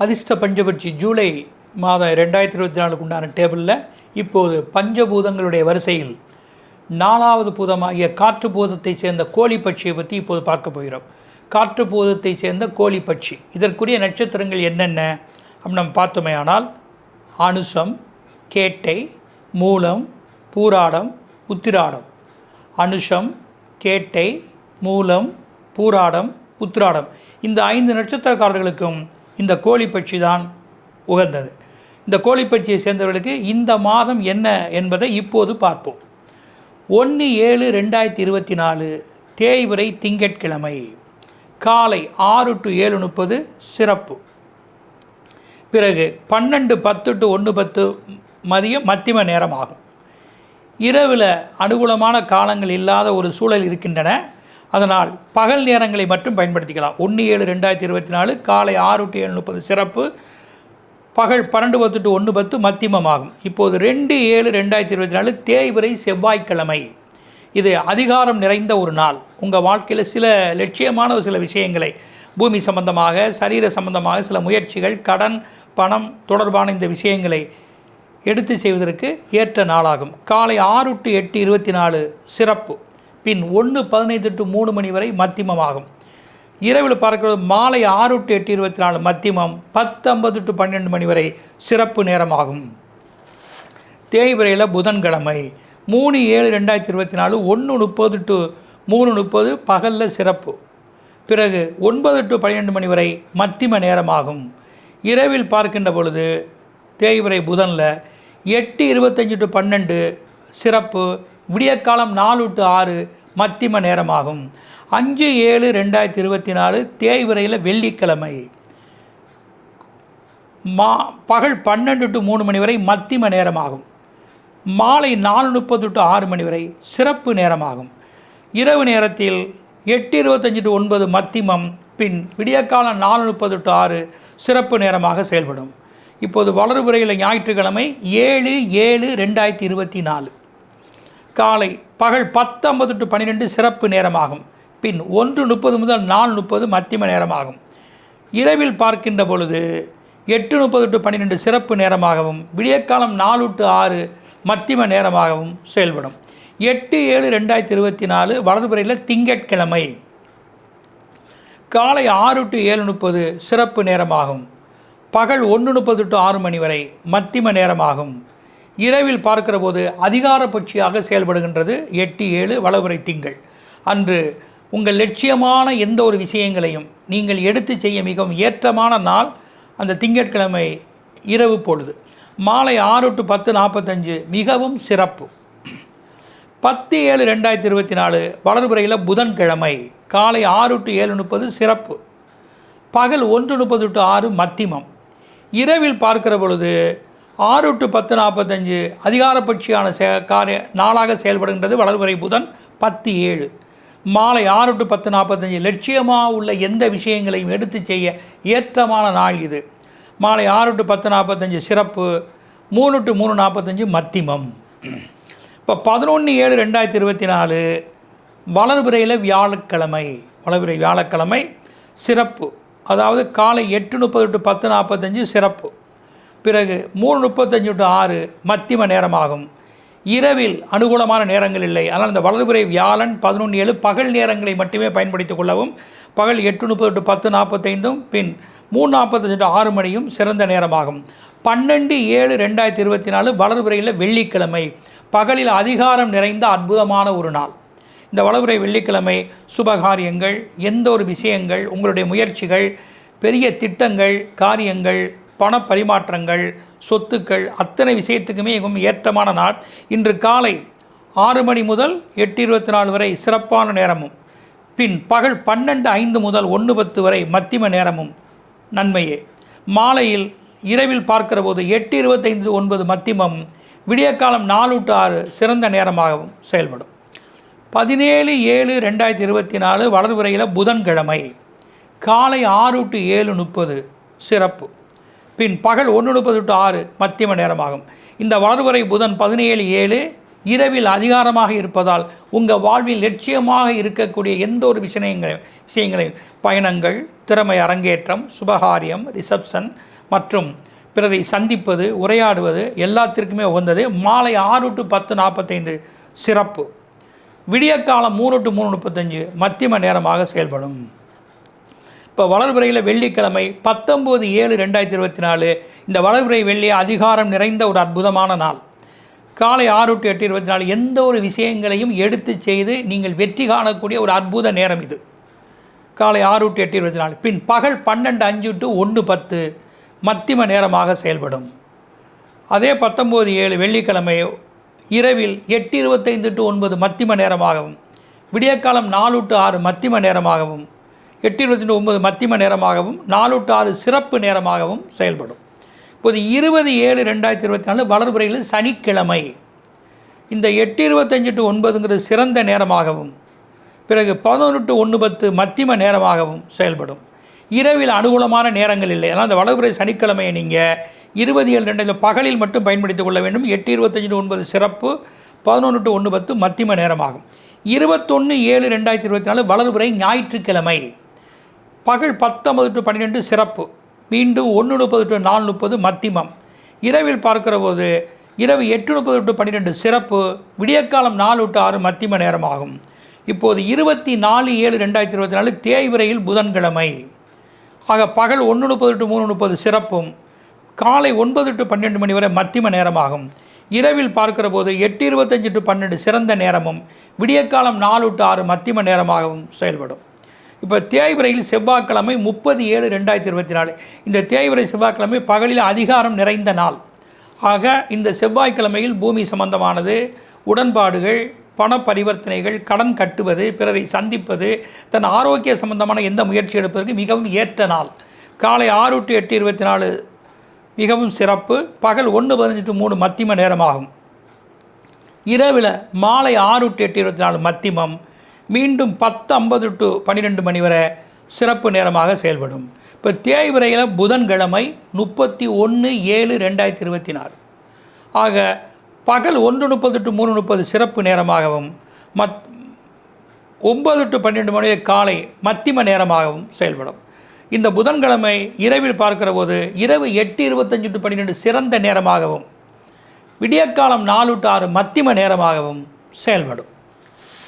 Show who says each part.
Speaker 1: அதிர்ஷ்ட பஞ்சபட்சி ஜூலை மாதம் ரெண்டாயிரத்தி இருபத்தி நாலுக்கு உண்டான டேபிளில் இப்போது பஞ்சபூதங்களுடைய வரிசையில் நாலாவது பூதமாகிய காற்று பூதத்தை சேர்ந்த கோழி பட்சியை பற்றி இப்போது பார்க்க போகிறோம். காற்று பூதத்தை சேர்ந்த கோழி பட்சி. இதற்குரிய நட்சத்திரங்கள் என்னென்ன? அப்படின்னு நம்ம பார்த்தோமே ஆனால் அனுசம் கேட்டை மூலம் பூராடம் உத்திராடம். அனுஷம் கேட்டை மூலம் பூராடம் உத்திராடம். இந்த ஐந்து நட்சத்திரக்காரர்களுக்கும் இந்த கோழிப்பட்சி தான் உகந்தது. இந்த கோழிப்பட்சியை சேர்ந்தவர்களுக்கு இந்த மாதம் என்ன என்பதை இப்போது பார்ப்போம். ஒன்று ஏழு ரெண்டாயிரத்தி இருபத்தி நாலு தேய்விரை திங்கட்கிழமை காலை ஆறு டு ஏழு முப்பது சிறப்பு. பிறகு பன்னெண்டு பத்து டு ஒன்று பத்து மதியம் மத்தியம நேரம் ஆகும். இரவில் அனுகூலமான காலங்கள் இல்லாத ஒரு சூழல் இருக்கின்றன. அதனால் பகல் நேரங்களை மட்டும் பயன்படுத்திக்கலாம். ஒன்று ஏழு ரெண்டாயிரத்தி இருபத்தி நாலு காலை ஆறு டு ஏழு முப்பது சிறப்பு. பகல் பன்னெண்டு பத்து டு ஒன்று பத்து மத்தியமமாகும் இப்போது ரெண்டு ஏழு ரெண்டாயிரத்தி இருபத்தி நாலு தேய்விரை செவ்வாய்க்கிழமை. இது அதிகாரம் நிறைந்த ஒரு நாள். உங்கள் வாழ்க்கையில் சில லட்சியமான ஒரு சில விஷயங்களை பூமி சம்பந்தமாக சரீர சம்பந்தமாக சில முயற்சிகள் கடன் பணம் தொடர்பான இந்த விஷயங்களை எடுத்து செய்வதற்கு ஏற்ற நாளாகும். காலை ஆறு டு எட்டு இருபத்தி நாலு சிறப்பு. பின் ஒன்று பதினைந்து டு மூணு மணி வரை மத்தியமமாகும். இரவில் பார்க்கிறது மாலை ஆறு டு எட்டு இருபத்தி நாலு மத்தியமம் பத்தொன்பது டு பன்னெண்டு மணி வரை சிறப்பு நேரமாகும். தேய்பிரையில் புதன்கிழமை மூணு ஏழு ரெண்டாயிரத்தி இருபத்தி நாலு ஒன்று முப்பது டு மூணு முப்பது பகலில் சிறப்பு. பிறகு ஒன்பது டு பன்னிரெண்டு மணி வரை மத்திம நேரமாகும். இரவில் பார்க்கின்ற பொழுது தேய்பிரை புதனில் எட்டு இருபத்தஞ்சு டு பன்னெண்டு சிறப்பு விடியற்காலம் நாலு டு ஆறு மத்திம நேரமாகும். அஞ்சு ஏழு ரெண்டாயிரத்தி இருபத்தி நாலு தேய்விரையில் வெள்ளிக்கிழமை. மா பகல் பன்னெண்டு டு மூணு மணி வரை மத்திம நேரமாகும். மாலை நாலு முப்பது டு ஆறு மணி வரை சிறப்பு நேரமாகும். இரவு நேரத்தில் எட்டு இருபத்தஞ்சி டு ஒன்பது மத்திமம் பின் விடியற்காலம் நாலு முப்பது டு ஆறு சிறப்பு நேரமாக செயல்படும். இப்போது வளர்புறையில் ஞாயிற்றுக்கிழமை ஏழு ஏழு ரெண்டாயிரத்தி இருபத்தி நாலு. காலை பகல் பத்தொன்பது டு பன்னிரெண்டு சிறப்பு நேரமாகும். பின் ஒன்று முப்பது முதல் நாலு முப்பது மத்தியம நேரமாகும். இரவில் பார்க்கின்ற பொழுது எட்டு முப்பது டு பன்னிரெண்டு சிறப்பு நேரமாகவும் விடியற்காலம் நாலு டு ஆறு மத்தியம நேரமாகவும் செயல்படும். எட்டு ஏழு ரெண்டாயிரத்தி இருபத்தி நாலு வலதுபுறையில் திங்கட்கிழமை. காலை ஆறு டு ஏழு முப்பது சிறப்பு நேரமாகும். பகல் ஒன்று முப்பது டு ஆறு மணி வரை மத்தியம நேரமாகும். இரவில் பார்க்கிற போது அதிகாரபட்சியாக செயல்படுகின்றது. எட்டு ஏழு வளவுரை திங்கள். அன்று உங்கள் லட்சியமான எந்த ஒரு விஷயங்களையும் நீங்கள் எடுத்து செய்ய மிகவும் ஏற்றமான நாள் அந்த திங்கட்கிழமை இரவு பொழுது. மாலை ஆறு டு பத்து நாற்பத்தஞ்சு மிகவும் சிறப்பு. பத்து ஏழு ரெண்டாயிரத்தி இருபத்தி நாலு வளர்புறையில் புதன்கிழமை காலை ஆறு டு ஏழு முப்பது சிறப்பு. பகல் ஒன்று முப்பது டு ஆறு மத்திமம் இரவில் பார்க்கிற பொழுது ஆறு டு பத்து நாற்பத்தஞ்சு அதிகாரப்பட்சியான சே காரிய நாளாக செயல்படுகின்றது வளர்வரை புதன் பத்து ஏழு. மாலை ஆறு டு பத்து நாற்பத்தஞ்சு லட்சியமாக உள்ள எந்த விஷயங்களையும் எடுத்து செய்ய ஏற்றமான நாள் இது. மாலை ஆறு டு பத்து நாற்பத்தஞ்சு சிறப்பு மூணு டு மூணு நாற்பத்தஞ்சு மத்திமம். இப்போ பதினொன்று ஏழு ரெண்டாயிரத்தி இருபத்தி நாலு வளர்பிறையில் வியாழக்கிழமை வளர்பிறை வியாழக்கிழமை சிறப்பு. அதாவது காலை எட்டு முப்பது டு பத்து நாற்பத்தஞ்சு சிறப்பு. பிறகு மூணு முப்பத்தஞ்சு டு ஆறு மத்தியம நேரமாகும். இரவில் அனுகூலமான நேரங்கள் இல்லை. ஆனால் இந்த வலதுபுறை வியாழன் பதினொன்று ஏழு பகல் நேரங்களை மட்டுமே பயன்படுத்திக் கொள்ளவும் பகல் எட்டு முப்பது டு பத்து நாற்பத்தைந்தும் பின் மூணு நாற்பத்தஞ்சு டு ஆறு மணியும் சிறந்த நேரமாகும். பன்னெண்டு ஏழு ரெண்டாயிரத்தி இருபத்தி நாலு வலதுபுறையில் வெள்ளிக்கிழமை பகலில் அதிகாரம் நிறைந்த அற்புதமான ஒரு நாள். இந்த வளவுரை வெள்ளிக்கிழமை சுபகாரியங்கள் எந்த ஒரு விஷயங்கள் உங்களுடைய முயற்சிகள் பெரிய திட்டங்கள் காரியங்கள் பண பரிமாற்றங்கள் சொத்துக்கள் அத்தனை விஷயத்துக்குமே மிகவும் ஏற்றமான நாள். இன்று காலை ஆறு மணி முதல் எட்டு இருபத்தி நாலு வரை சிறப்பான நேரமும். பின் பகல் பன்னெண்டு ஐந்து முதல் ஒன்று பத்து வரை மத்தியம நேரமும். நன்மையே. மாலையில் இரவில் பார்க்கிற போது எட்டு இருபத்தைந்து ஒன்பது மத்தியமம் விடியற்காலம் நாலு டு ஆறு சிறந்த நேரமாகவும் செயல்படும். பதினேழு ஏழு ரெண்டாயிரத்தி இருபத்தி நாலு வளர்வுரையில் புதன்கிழமை. காலை ஆறு டு ஏழு முப்பது சிறப்பு. பின் பகல் ஒன்று முப்பது டு ஆறு மத்தியம நேரமாகும். இந்த வளர்வரை புதன் பதினேழு ஏழு இரவில் அதிகாரமாக இருப்பதால் உங்கள் வாழ்வில் லட்சியமாக இருக்கக்கூடிய எந்த ஒரு விஷயங்களையும் விஷயங்களையும் பயணங்கள் திறமை அரங்கேற்றம் சுபகாரியம் ரிசப்ஷன் மற்றும் பிறரை சந்திப்பது உரையாடுவது எல்லாத்திற்குமே உகந்தது. மாலை ஆறு டு பத்து நாற்பத்தைந்து சிறப்பு. விடியற்காலம் மூணு டு மூணு முப்பத்தஞ்சு மத்தியம நேரமாக செயல்படும். இப்போ வளர்புறையில் வெள்ளிக்கிழமை பத்தொம்போது ஏழு ரெண்டாயிரத்தி இருபத்தி நாலு. இந்த வளர்புறை வெள்ளி அதிகாரம் நிறைந்த ஒரு அற்புதமான நாள். காலை ஆறு டு எட்டு இருபத்தி நாலு எந்த ஒரு விஷயங்களையும் எடுத்து செய்து நீங்கள் வெற்றி காணக்கூடிய ஒரு அற்புத நேரம் இது. காலை ஆறு டு எட்டு இருபத்தி நாலு. பின் பகல் பன்னெண்டு அஞ்சு டு ஒன்று பத்து மத்திம நேரமாக செயல்படும். அதே பத்தொம்போது ஏழு வெள்ளிக்கிழமை இரவில் எட்டு இருபத்தைந்து டு ஒன்பது மத்திம நேரமாகவும் விடியற்காலம் நாலு டு ஆறு மத்திம நேரமாகவும் எட்டு இருபத்தி ஒன்பது மத்தியம நேரமாகவும் நாலு டு ஆறு சிறப்பு நேரமாகவும் செயல்படும். இப்போது இருபது ஏழு ரெண்டாயிரத்தி இருபத்தி நாலு வளர்புறையில் சனிக்கிழமை. இந்த எட்டு இருபத்தஞ்சு டு ஒன்பதுங்கிறது சிறந்த நேரமாகவும் பிறகு பதினொன்று டு ஒன்று பத்து மத்தியம நேரமாகவும் செயல்படும். இரவில் அனுகூலமான நேரங்கள் இல்லை. அதனால் அந்த வளர்புறை சனிக்கிழமையை நீங்கள் இருபது ஏழு ரெண்டு பகலில் மட்டும் பயன்படுத்திக் கொள்ள வேண்டும். எட்டு இருபத்தஞ்சு டு ஒன்பது சிறப்பு பதினொன்று டு ஒன்று பத்து மத்தியம நேரமாகும். இருபத்தொன்று ஏழு ரெண்டாயிரத்தி இருபத்தி நாலு வளர்புறை ஞாயிற்றுக்கிழமை. பகல் பத்தொன்பது டு பன்னிரெண்டு சிறப்பு. மீண்டும் ஒன்று முப்பது டு நாலு முப்பது மத்திமம் இரவில் பார்க்கிற போது இரவு எட்டு முப்பது டு பன்னிரெண்டு சிறப்பு. விடியற்காலம் நாலு டு ஆறு மத்திம நேரமாகும். இப்போது இருபத்தி நாலு ஏழு ரெண்டாயிரத்தி இருபத்தி நாலு தேய்விரையில் புதன்கிழமை. ஆக பகல் ஒன்று முப்பது டு மூணு முப்பது சிறப்பும் காலை ஒன்பது டு பன்னெண்டு மணி வரை மத்திம நேரமாகும். இரவில் பார்க்கிற போது எட்டு இருபத்தஞ்சு டு பன்னெண்டு சிறந்த நேரமும் விடியற்காலம் நாலு டு ஆறு மத்திம நேரமாகவும் செயல்படும். இப்போ தேய்பிரையில் செவ்வாய்க்கிழமை முப்பது ஏழு ரெண்டாயிரத்தி இருபத்தி நாலு. இந்த தேய்பிரை செவ்வாய்க்கிழமை பகலில் அதிகாரம் நிறைந்த நாள். ஆக இந்த செவ்வாய்க்கிழமையில் பூமி சம்பந்தமானது உடன்பாடுகள் பண பரிவர்த்தனைகள் கடன் கட்டுவது பிறரை சந்திப்பது தன் ஆரோக்கிய சம்பந்தமான எந்த முயற்சி எடுப்பதற்கு மிகவும் ஏற்ற நாள். காலை ஆறு டு எட்டு இருபத்தி நாலு மிகவும் சிறப்பு. பகல் ஒன்று பதினஞ்சு டு மூணு மத்திம நேரமாகும். இரவில் மாலை ஆறு டு எட்டு இருபத்தி நாலு மத்திமம். மீண்டும் பத்து ஐம்பது டு பன்னிரெண்டு மணி வரை சிறப்பு நேரமாக செயல்படும். இப்போ தேய்விரையில் புதன்கிழமை முப்பத்தி ஒன்று ஏழு ரெண்டாயிரத்தி இருபத்தி நாலு. ஆக பகல் ஒன்று முப்பது டு மூணு முப்பது சிறப்பு நேரமாகவும் மத் ஒன்பது டு பன்னெண்டு மணி காலை மத்திம நேரமாகவும் செயல்படும். இந்த புதன்கிழமை இரவில் பார்க்கிற போது இரவு எட்டு இருபத்தஞ்சு டு பன்னிரெண்டு சிறந்த நேரமாகவும் விடியற்காலம் நாலு டு ஆறு மத்திம நேரமாகவும் செயல்படும்.